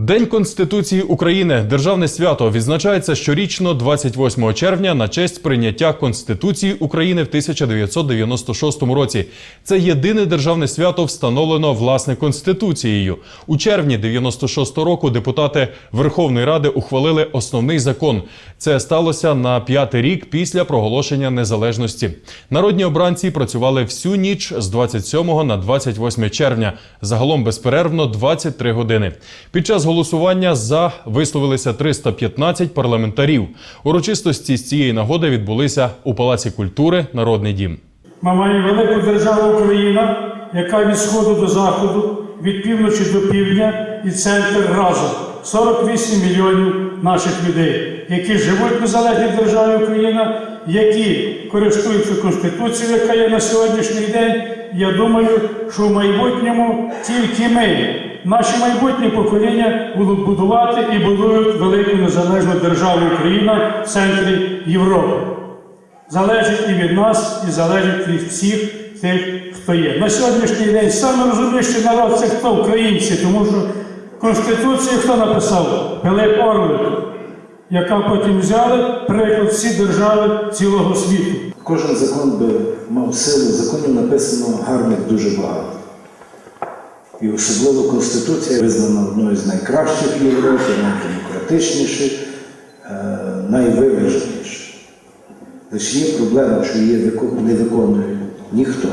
День Конституції України державне свято відзначається щорічно 28 червня на честь прийняття Конституції України в 1996 році. Це єдине державне свято встановлено власне конституцією. У червні 96 року депутати Верховної Ради ухвалили основний закон. Це сталося на п'ятий рік після проголошення незалежності. Народні обранці працювали всю ніч з 27 на 28 червня. Загалом безперервно 23 години. Під час голосування за висловилися 315 парламентарів. Урочистості з цієї нагоди відбулися у Палаці культури Народний дім. Ми маємо велику державу Україна, яка від сходу до заходу, від півночі до півдня і центр разом. 48 мільйонів наших людей, які живуть в незалежній державі Україна, які користуються Конституцією, яка є на сьогоднішній день. Я думаю, що в майбутньому тільки ми, наші майбутні покоління, будуть будувати і будують велику незалежну державу Україна в центрі Європи залежить і від нас, і залежить від всіх тих, хто є. На сьогоднішній день саме розумніший народ це хто українці, тому що Конституцію хто написав? Пилип Орлик, яка потім взяли приклад всі держави цілого світу. Кожен закон би мав силу, законів написано гарних дуже багато. І особливо Конституція визнана одною з найкращих в Європі, найдемократичніших, е, найвиваженіших. Лише є проблема, що її не виконує ніхто.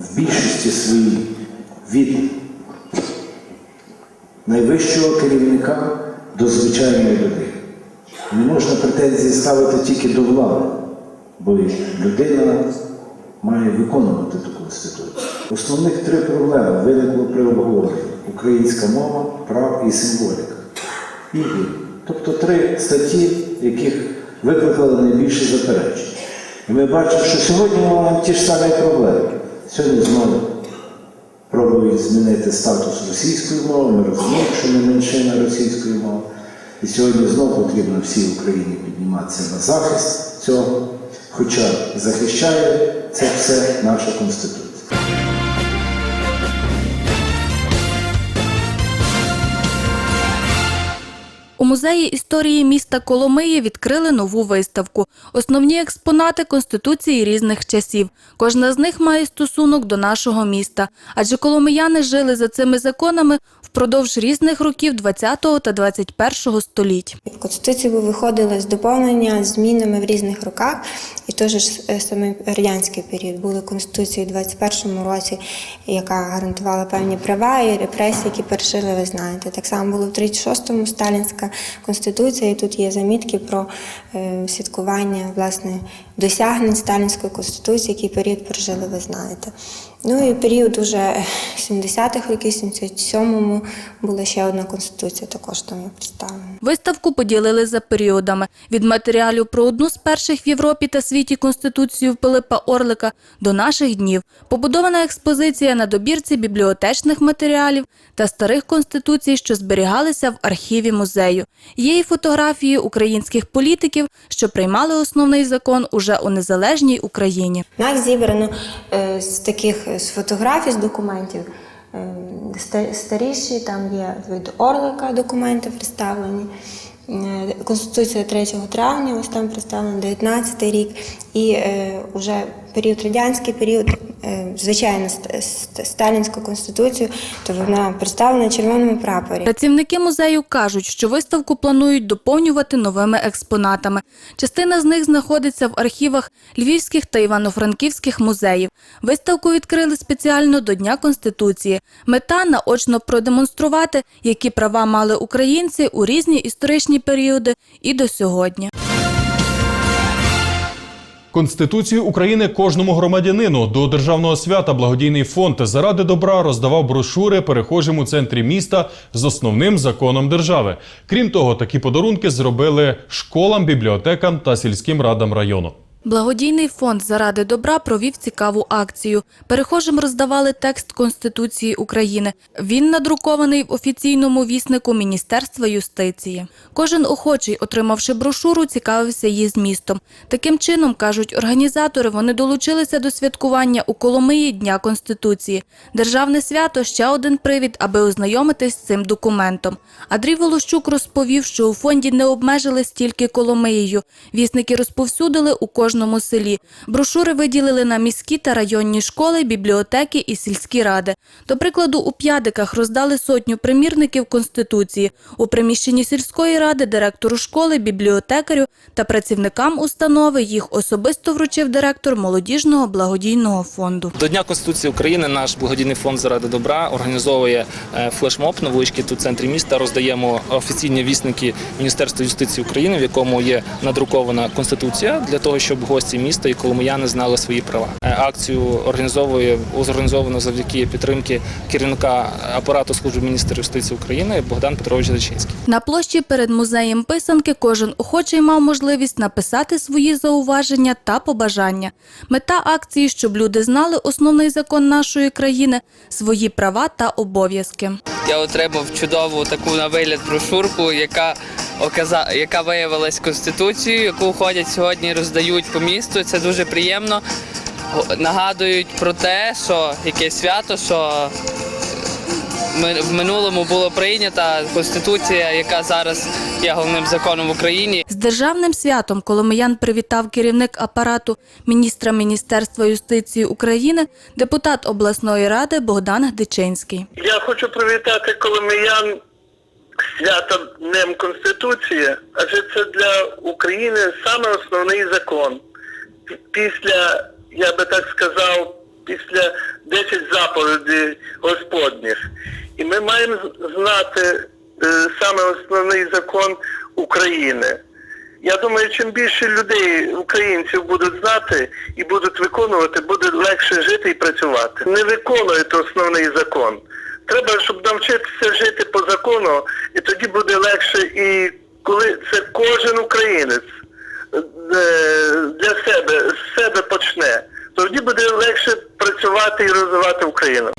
В більшості своїй від найвищого керівника до звичайної людини. Не можна претензії ставити тільки до влади, бо людина має виконувати ту конституцію. Основних три проблеми виникло при обговоренні: українська мова, прав і символіка. І. Тобто три статті, яких викликали найбільше заперечень. І ми бачимо, що сьогодні ми маємо ті ж самі проблеми. Сьогодні знову пробують змінити статус російської мови. Ми розуміємо, що ми меншина російської мови. І сьогодні знову потрібно всій Україні підніматися на захист цього, хоча захищає це все наша Конституція. У музеї історії міста Коломиї відкрили нову виставку. Основні експонати конституції різних часів. Кожна з них має стосунок до нашого міста, адже коломияни жили за цими законами впродовж різних років 20 та 21 століть. В Конституцію виходили з доповнення змінами в різних роках, і теж е, саме радянський період були конституції у 21 році, яка гарантувала певні права і репресії, які пережили, ви знаєте. Так само було в 36-му сталінська конституція, і тут є замітки про е, святкування власне досягнень сталінської конституції, який період пережили, ви знаєте. Ну і період уже 70-х років, 77-му була ще одна конституція, також там є представлена. Виставку поділили за періодами від матеріалів про одну з перших в Європі та світі конституцію Пилипа Орлика до наших днів. Побудована експозиція на добірці бібліотечних матеріалів та старих конституцій, що зберігалися в архіві музею. Є й фотографії українських політиків, що приймали основний закон уже у незалежній Україні. Нас зібрано е, з таких з фотографій, з документів е, старіші, там є від Орлика документи представлені. Е, Конституція 3 травня, ось там представлено 19 рік, і вже період радянський період, звичайно, ст- ст- сталінську конституцію, то вона представлена на червоному прапорі. Працівники музею кажуть, що виставку планують доповнювати новими експонатами. Частина з них знаходиться в архівах львівських та івано-франківських музеїв. Виставку відкрили спеціально до Дня Конституції. Мета наочно продемонструвати, які права мали українці у різні історичні періоди і до сьогодні. Конституцію України кожному громадянину до державного свята благодійний фонд заради добра роздавав брошури перехожим у центрі міста з основним законом держави. Крім того, такі подарунки зробили школам, бібліотекам та сільським радам району. Благодійний фонд заради добра провів цікаву акцію. Перехожим роздавали текст Конституції України. Він надрукований в офіційному віснику Міністерства юстиції. Кожен охочий, отримавши брошуру, цікавився її змістом. Таким чином, кажуть організатори, вони долучилися до святкування у Коломиї Дня Конституції. Державне свято ще один привід, аби ознайомитись з цим документом. Андрій Волощук розповів, що у фонді не обмежились тільки Коломиєю. Вісники розповсюдили у кожному селі. Брошури виділили на міські та районні школи, бібліотеки і сільські ради. До прикладу, у П'ядиках роздали сотню примірників Конституції. У приміщенні сільської ради директору школи, бібліотекарю та працівникам установи їх особисто вручив директор молодіжного благодійного фонду. До Дня Конституції України наш благодійний фонд заради добра організовує е, флешмоб на вуличці тут в центрі міста. Роздаємо офіційні вісники Міністерства юстиції України, в якому є надрукована конституція для того, щоб гості міста і коломияни знали свої права. Е, Акцію організовує зорганізовано завдяки підтримки керівника апарату служби міністра юстиції України Богдан Петрович Зачинський. На площі перед музеєм писанки кожен охочий мав можливість написати свої зауваження та побажання. Мета акції, щоб люди знали основний закон нашої країни, свої права та обов'язки. Я отримав чудову таку на вигляд брошурку, яка. Яка виявилась конституцією, яку ходять сьогодні, роздають по місту. Це дуже приємно. Го- Нагадують про те, що яке свято, що ми- в минулому було прийнята конституція, яка зараз є головним законом в Україні. З державним святом Коломиян привітав керівник апарату міністра Міністерства юстиції України, депутат обласної ради Богдан Гдичинський. Я хочу привітати коломиян з святом Днем Конституції, адже це для України саме основний закон. Після, я би так сказав, після 10 заповідей Господніх. І ми маємо знати е, саме основний закон України. Я думаю, чим більше людей, українців, будуть знати і будуть виконувати, буде легше жити і працювати. Не виконують основний закон. Треба, щоб навчитися жити по закону, і тоді буде легше, і коли це кожен українець е, для себе з себе почне, тоді буде легше працювати і розвивати Україну.